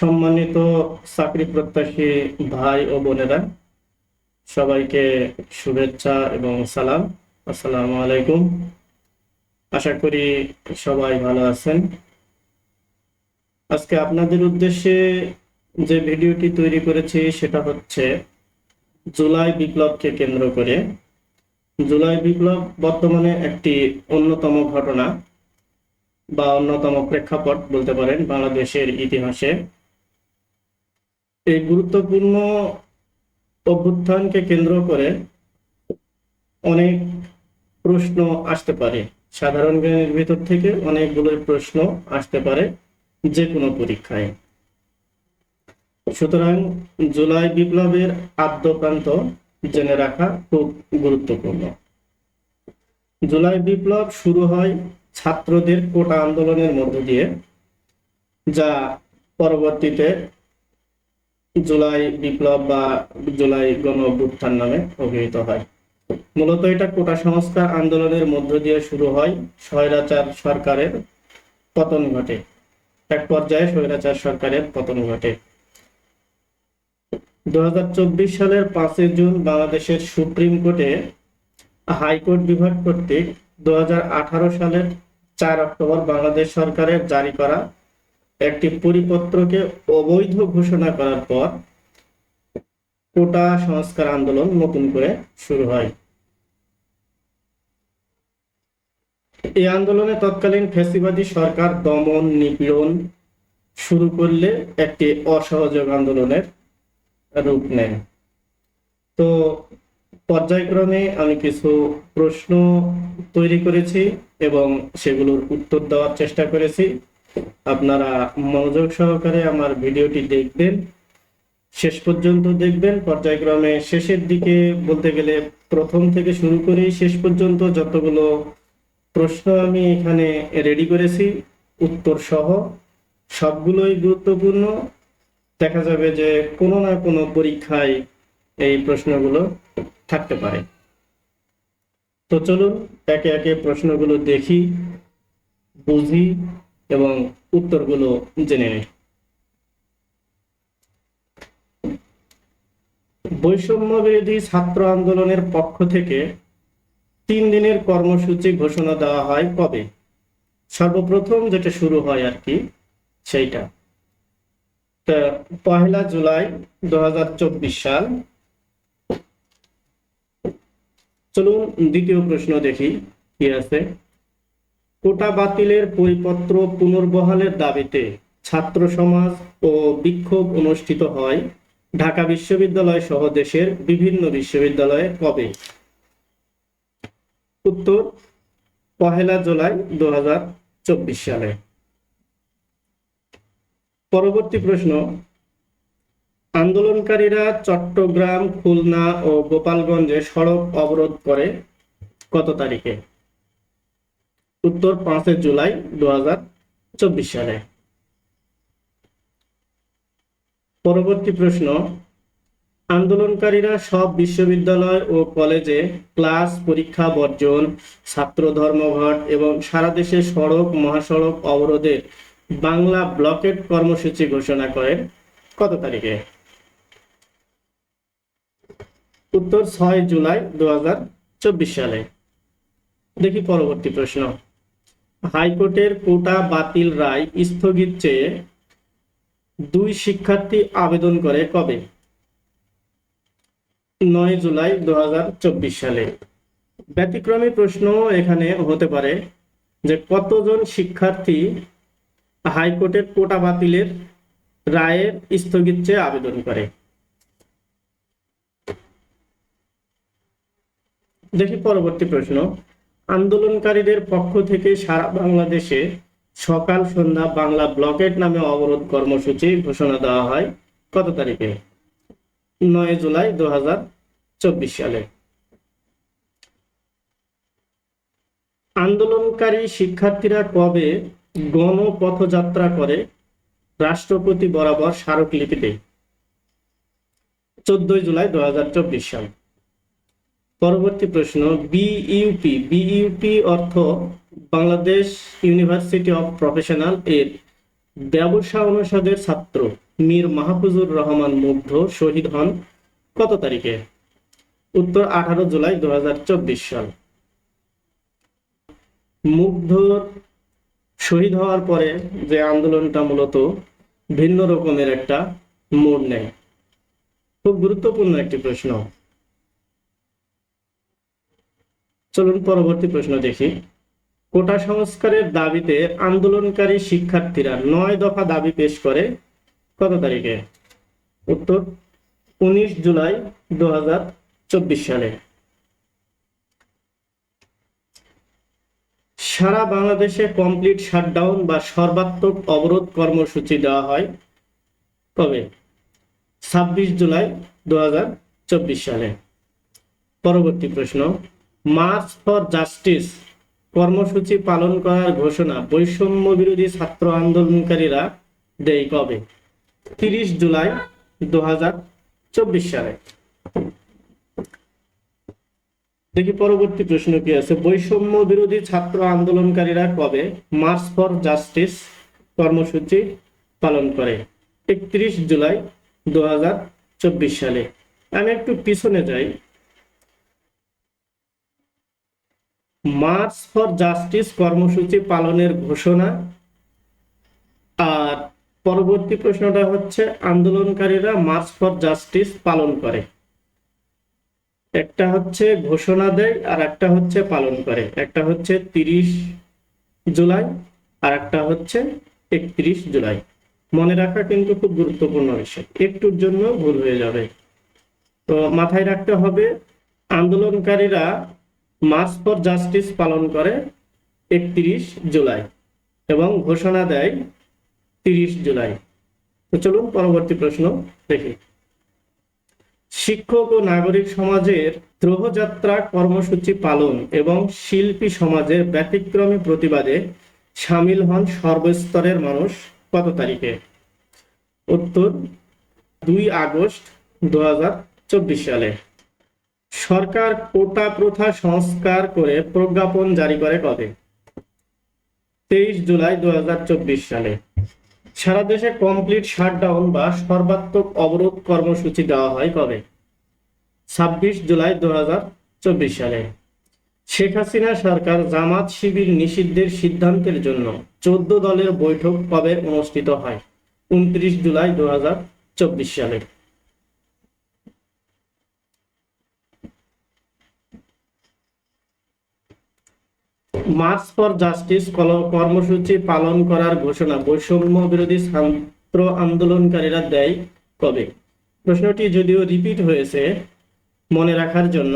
সম্মানিত চাকরি প্রত্যাশী ভাই ও বোনেরা, সবাইকে শুভেচ্ছা এবং সালাম। আসসালামু আলাইকুম। আশা করি সবাই ভালো আছেন। আজকে আপনাদের উদ্দেশ্যে যে ভিডিওটি তৈরি করেছি সেটা হচ্ছে জুলাই বিপ্লবকে কেন্দ্র করে। জুলাই বিপ্লব বর্তমানে একটি অন্যতম ঘটনা বা অন্যতম প্রেক্ষাপট বলতে পারেন বাংলাদেশের ইতিহাসে। এই গুরুত্বপূর্ণ অভ্যুত্থানকে কেন্দ্র করে অনেক প্রশ্ন আসতে পারে। সাধারণ জ্ঞানের ভিতর থেকে অনেকগুলো প্রশ্ন আসতে পারে যে কোনো পরীক্ষায়। সুতরাং জুলাই বিপ্লবের আদ্যপ্রান্ত জেনে রাখা খুব গুরুত্বপূর্ণ। জুলাই বিপ্লব শুরু হয় ছাত্রদের কোটা আন্দোলনের মধ্য দিয়ে, যা পরবর্তীতে জুলাই বিপ্লব বা জুলাই গণ অভ্যুত্থান নামে অভিহিত হয়। মূলত এটা কোটা সংস্কার আন্দোলনের মধ্য দিয়ে শুরু হয় স্বৈরাচার সরকারের পতন ঘটে। এক পর্যায়ে স্বৈরাচার সরকারের পতন ঘটে। দু হাজার চব্বিশ সালের পাঁচই জুন বাংলাদেশের সুপ্রিম কোর্টে হাইকোর্ট বিভাগ কর্তৃক দু হাজার আঠারো সালের চার অক্টোবর বাংলাদেশ সরকারের জারি করা একটি পরিপত্রকে অবৈধ ঘোষণা করার পর কোটা সংস্কার আন্দোলন নতুন করে শুরু হয়। এই আন্দোলনে তৎকালীন ফ্যাসিবাদী সরকার দমন নিপীড়ন শুরু করলে একটি অসহযোগ আন্দোলনের রূপ নেয়। তো পর্যায়ক্রমে আমি কিছু প্রশ্ন তৈরি করেছি এবং সেগুলোর উত্তর দেওয়ার চেষ্টা করেছি। আপনারা মনোযোগ সহকারে আমার ভিডিওটি দেখবেন। শেষ পর্যন্ত দেখবেন। পর্যায়ক্রমে শেষের দিকে বলতে গেলে প্রথম থেকে শুরু করে শেষ পর্যন্ত যতগুলো প্রশ্ন আমি এখানে রেডি করেছি, উত্তর সহ, সবগুলোই গুরুত্বপূর্ণ। দেখা যাবে যে কোনো না কোনো পরীক্ষায় এই প্রশ্নগুলো থাকতে পারে। তো চলুন, একে একে প্রশ্নগুলো দেখি, বুঝি। এবং উত্তরগুলো জেনে নিই। বৈষম্য বিরোধী ছাত্র আন্দোলনের পক্ষ থেকে তিন দিনের কর্মসূচি ঘোষণা দেওয়া হয় কবে? সর্বপ্রথম যেটা শুরু হয় আর কি, সেইটা। পহেলা জুলাই দু হাজার চব্বিশ সাল। চলুন দ্বিতীয় প্রশ্ন দেখি, কি আছে? কোটা বাতিলের পরিপত্র পুনর্বহালের দাবিতে ছাত্র সমাজ ও বিক্ষোভ অনুষ্ঠিত হয় ঢাকা বিশ্ববিদ্যালয় সহ দেশের বিভিন্ন বিশ্ববিদ্যালয়ে কবে? উত্তর, পহেলা জুলাই দু হাজার চব্বিশ সালে। পরবর্তী প্রশ্ন, আন্দোলনকারীরা চট্টগ্রাম, খুলনা ও গোপালগঞ্জে সড়ক অবরোধ করে কত তারিখে? উত্তর পাঁচই জুলাই দু হাজার চব্বিশ সালে। পরবর্তী প্রশ্ন, আন্দোলনকারীরা সব বিশ্ববিদ্যালয় ও কলেজে ক্লাস, পরীক্ষা, বর্জন, ছাত্র ধর্মঘট এবং সারা দেশে সড়ক, মহাসড়ক অবরোধের বাংলা ব্লকেট কর্মসূচি ঘোষণা করেন কত তারিখে? উত্তর ছয় জুলাই দু হাজার চব্বিশ সালে। দেখি পরবর্তী প্রশ্ন। হাইকোর্টের কোটা বাতিল রায় স্থগিত চেয়ে দুই শিক্ষার্থী আবেদন করে কবে? নয় জুলাই দুই হাজার চব্বিশ সালে। ব্যতিক্রমী প্রশ্ন এখানে হতে পারে যে কতজন শিক্ষার্থী হাইকোর্টের কোটা বাতিলের রায়ের স্থগিত চেয়ে আবেদন করে? দেখি পরবর্তী প্রশ্ন। আন্দোলনকারীদের পক্ষ থেকে সারা বাংলাদেশে সকাল সন্ধ্যা বাংলা ব্লকেট নামে অবরোধ কর্মসূচি ঘোষণা দেওয়া হয়। কত তারিখে? নয় জুলাই দু হাজার চব্বিশ সালে। আন্দোলনকারী শিক্ষার্থীরা কবে গণপথযাত্রা করে? রাষ্ট্রপতি বরাবর স্মারকলিপিতে। চোদ্দই জুলাই দু হাজার চব্বিশ সাল। পরবর্তী প্রশ্ন বিইউপি বিইউপি অর্থ বাংলাদেশ ইউনিভার্সিটি অফ প্রফেশনাল এর ব্যবসা অনুষদের ছাত্র। মীর মাহফুজুর রহমান মুগ্ধ শহীদ হন কত তারিখে? উত্তর, আঠারো জুলাই দু হাজার চব্বিশ সাল। মুগ্ধ শহীদ হওয়ার পরে যে আন্দোলনটা মূলত ভিন্ন রকমের একটা মোড় নেয়। খুব গুরুত্বপূর্ণ একটি প্রশ্ন। চলুন পরবর্তী প্রশ্ন দেখি। কোটা সংস্কারের দাবিতে আন্দোলনকারী শিক্ষার্থীরা নয় দফা দাবি পেশ করে কত তারিখে? উত্তর, উনিশ জুলাই দু সালে। সারা বাংলাদেশে কমপ্লিট শাটডাউন বা সর্বাত্মক অবরোধ কর্মসূচি দেওয়া হয় কবে? ছাব্বিশ জুলাই দু হাজার চব্বিশ সালে। পরবর্তী প্রশ্ন মার্চ ফর জাস্টিস কর্মসূচি পালন করার ঘোষণা বৈষম্য বিরোধী ছাত্র আন্দোলনকারীরা দেয় কবে? তিরিশ জুলাই দুই হাজার চব্বিশ সালে। দেখি পরবর্তী প্রশ্ন কি আছে? বৈষম্য বিরোধী ছাত্র আন্দোলনকারীরা কবে মার্চ ফর জাস্টিস কর্মসূচি পালন করে? একত্রিশ জুলাই দু হাজার চব্বিশ সালে। আমি একটু পিছনে যাই। মার্চ ফর জাস্টিস কর্মসূচি পালনের ঘোষণা। আর পরবর্তী প্রশ্নটা হচ্ছে, আন্দোলনকারীরা মার্চ ফর জাস্টিস পালন করে। একটা হচ্ছে ঘোষণা দেয় আর একটা হচ্ছে পালন করে। একটা হচ্ছে তিরিশ জুলাই আর একটা হচ্ছে একত্রিশ জুলাই। মনে রাখা কিন্তু খুব গুরুত্বপূর্ণ বিষয়। একটুর জন্য ভুল হয়ে যাবে। তো মাথায় রাখতে হবে, আন্দোলনকারীরা মার্চ ফর জাস্টিস পালন করে একত্রিশ জুলাই এবং ঘোষণা দেয় তিরিশ জুলাই। চলুন পরবর্তী প্রশ্ন দেখি। শিক্ষক ও নাগরিক সমাজের দ্রোহযাত্রা কর্মসূচি পালন এবং শিল্পী সমাজের ব্যতিক্রমী প্রতিবাদে সামিল হন সর্বস্তরের মানুষ কত তারিখে? উত্তর, দুই আগস্ট দু হাজার চব্বিশ সালে। সরকার কোটা প্রথা সংস্কার করে প্রজ্ঞাপন জারি করে কবে? তেইশ জুলাই দুই হাজার চব্বিশ সালে। সারা দেশে কমপ্লিট শাটডাউন বা সর্বাত্মক অবরোধ কর্মসূচি দেওয়া হয় কবে? ছাব্বিশ জুলাই দু হাজার চব্বিশ সালে। শেখ হাসিনা সরকার জামাত শিবির নিষিদ্ধের সিদ্ধান্তের জন্য চোদ্দ দলের বৈঠক কবে অনুষ্ঠিত হয়? উনত্রিশ জুলাই দু হাজার চব্বিশ সালে। মার্চ ফর জাস্টিস কর্মসূচি পালন করার ঘোষণা। বৈষম্য বিরোধী ছাত্র আন্দোলনকারীরা দেয় কবে? প্রশ্নটি যদিও রিপিট হয়েছে মনে রাখার জন্য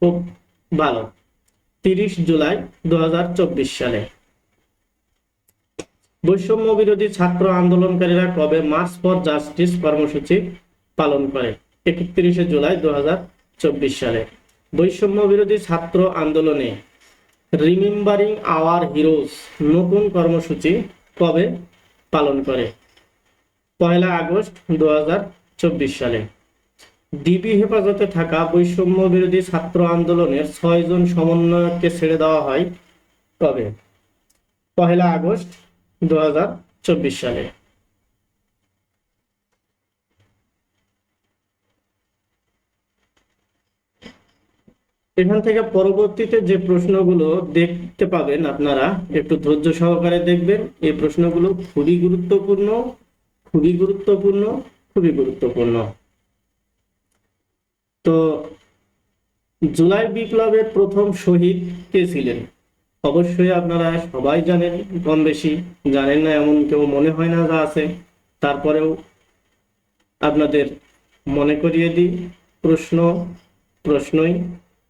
খুব ভালো। তিরিশ জুলাই দু সালে। বৈষম্য বিরোধী ছাত্র আন্দোলনকারীরা কবে মার্চ ফর জাস্টিস কর্মসূচি পালন করে? একত্রিশে জুলাই দু হাজার চব্বিশ সালে। বৈষম্য বিরোধী ছাত্র আন্দোলনে রিমেম্বারিং আওয়ার হিরোজ নতুন কর্মসূচি কবে পালন করে? পয়লা আগস্ট দু হাজার চব্বিশ সালে। ডিবি হেফাজতে থাকা বৈষম্য বিরোধী ছাত্র আন্দোলনের ছয়জন সমন্বয়ককে ছেড়ে দেওয়া হয় কবে? পহেলা আগস্ট দু হাজার চব্বিশ সালে। এখান থেকে পরবর্তীতে যে প্রশ্নগুলো দেখতে পাবেন আপনারা, একটু ধৈর্য সহকারে দেখবেন। এই প্রশ্নগুলো খুবই গুরুত্বপূর্ণ খুবই গুরুত্বপূর্ণ খুবই গুরুত্বপূর্ণ। তো, জুলাই বিপ্লবের প্রথম শহীদ কে ছিলেন? অবশ্যই আপনারা সবাই জানেন কম বেশি জানেন না, এমন কেউ মনে হয় না যা আছে। তারপরেও আপনাদের মনে করিয়ে দিই, প্রশ্ন, প্রশ্নই।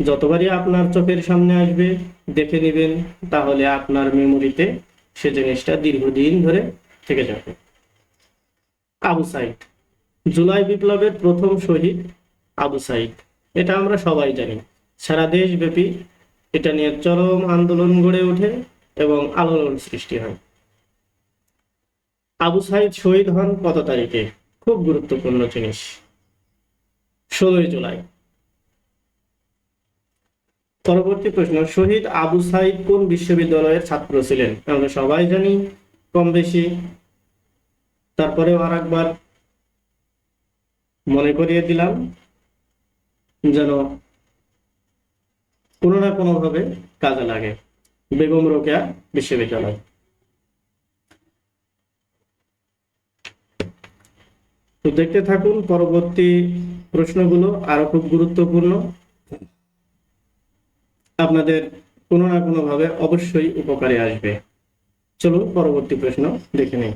যতবারই আপনার চোখের সামনে আসবে, দেখে নেবেন, তাহলে আপনার মেমোরিতে সে জিনিসটা দীর্ঘদিন ধরে থেকে যাবে। আবু সাইদ, জুলাই বিপ্লবের প্রথম শহীদ আবু সাইদ। এটা আমরা সবাই জানি। সারা দেশব্যাপী এটা নিয়ে চরম আন্দোলন গড়ে ওঠে এবং আলোড়ন সৃষ্টি হয়। আবু সাইদ শহীদ হন কত তারিখে? খুব গুরুত্বপূর্ণ জিনিস। ষোলোই জুলাই। পরবর্তী প্রশ্ন, শহীদ আবু সাইদ কোন বিশ্ববিদ্যালয়ের ছাত্র ছিলেন? আমরা সবাই জানি, কম বেশি। তারপরেও আর একবার মনে করিয়ে দিলাম, যেন কোনো না কোনোভাবে কাজে লাগে। বেগম রোকেয়া বিশ্ববিদ্যালয়। তো দেখতে থাকুন, পরবর্তী প্রশ্নগুলো আরও খুব গুরুত্বপূর্ণ। আপনাদের কোনো না কোনো ভাবে অবশ্যই উপকারে আসবে। চলুন পরবর্তী প্রশ্ন দেখে নিই।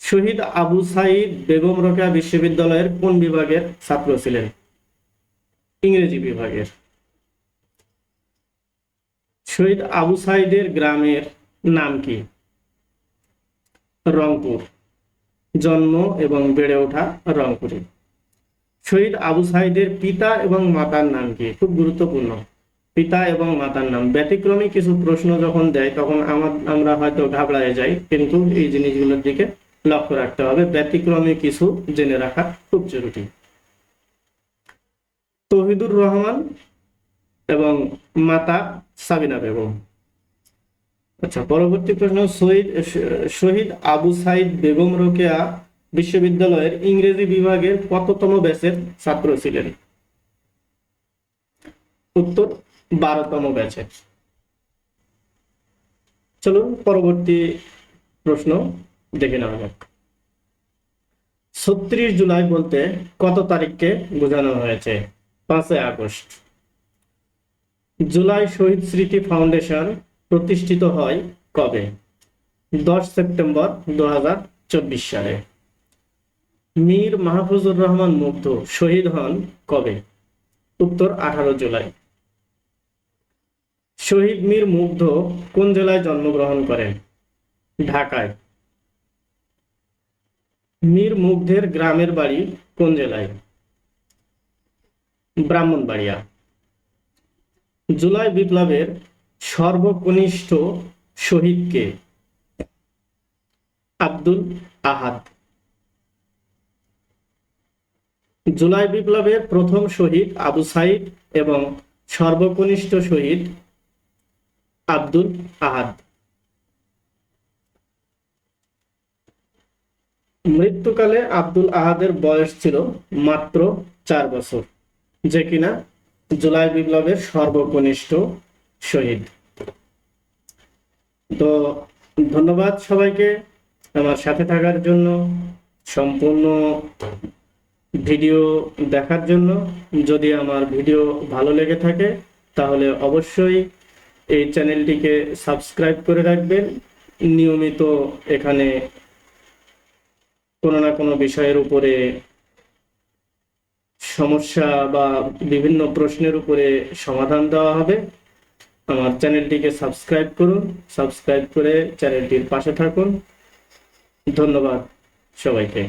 শহীদ আবু সাইদ বেগম রোকেয়া বিশ্ববিদ্যালয়ের কোন বিভাগের ছাত্র ছিলেন? ইংরেজি বিভাগের। শহীদ আবু সাইদের গ্রামের নাম কি? রংপুর। জন্ম এবং বেড়ে ওঠা রংপুরে। শহীদ আবু সাইদের পিতা এবং মাতার নাম কি? খুব গুরুত্বপূর্ণ। পিতা এবং মাতার নাম। ব্যতিক্রমী কিছু প্রশ্ন যখন দেয়, তখন আমার, আমরা হয়তো ঘাবড়ায় যাই, কিন্তু এই জিনিসগুলোর দিকে লক্ষ্য রাখতে হবে। ব্যতিক্রমী কিছু জেনে রাখা খুব জরুরি। তহিদুর রহমান এবং মাতা সাবিনা বেগম। আচ্ছা পরবর্তী প্রশ্ন শহীদ শহীদ আবু সাইদ বেগম রোকেয়া বিশ্ববিদ্যালয়ের ইংরেজি বিভাগের কততম ব্যাচের ছাত্র ছিলেন? উত্তর বারোতম ব্যাচের চলুন, পরবর্তী প্রশ্ন দেখে নেওয়া যাক। ছত্রিশ জুলাই বলতে কত তারিখকে বোঝানো হয়েছে? পাঁচই আগস্ট। জুলাই শহীদ স্মৃতি ফাউন্ডেশন প্রতিষ্ঠিত হয় কবে? দশ সেপ্টেম্বর দু হাজার চব্বিশ সালে। মীর মাহফুজুর রহমান মুগ্ধ শহীদ হন কবে? উত্তর আঠারো জুলাই। শহীদ মীর মুগ্ধ কোন জেলায় জন্মগ্রহণ করেন? ঢাকায়। মীর মুগ্ধের গ্রামের বাড়ি কোন জেলায়? ব্রাহ্মণবাড়িয়া। জুলাই বিপ্লবের সর্বকনিষ্ঠ শহীদকে আব্দুল আহাদ। জুলাই বিপ্লবের প্রথম শহীদ আবু সাইদ এবং সর্বকনিষ্ঠ শহীদ আব্দুল আহাদ। মৃত্যুকালে আব্দুল আহাদের বয়স ছিল মাত্র চার বছর, যে কিনা জুলাই বিপ্লবের সর্বকনিষ্ঠ শহীদ। তো ধন্যবাদ সবাইকে আমার সাথে থাকার জন্য, সম্পূর্ণ ভিডিও দেখার জন্য। যদি আমার ভিডিও ভালো লেগে থাকে, তাহলে অবশ্যই এই চ্যানেলটিকে সাবস্ক্রাইব করে রাখবেন। নিয়মিত এখানে কোনো না কোনো বিষয়ের উপরে সমস্যা বা বিভিন্ন প্রশ্নের উপরে সমাধান দেওয়া হবে। আমার চ্যানেলটিকে সাবস্ক্রাইব করুন। সাবস্ক্রাইব করে চ্যানেলটির পাশে থাকুন। ধন্যবাদ সবাইকে।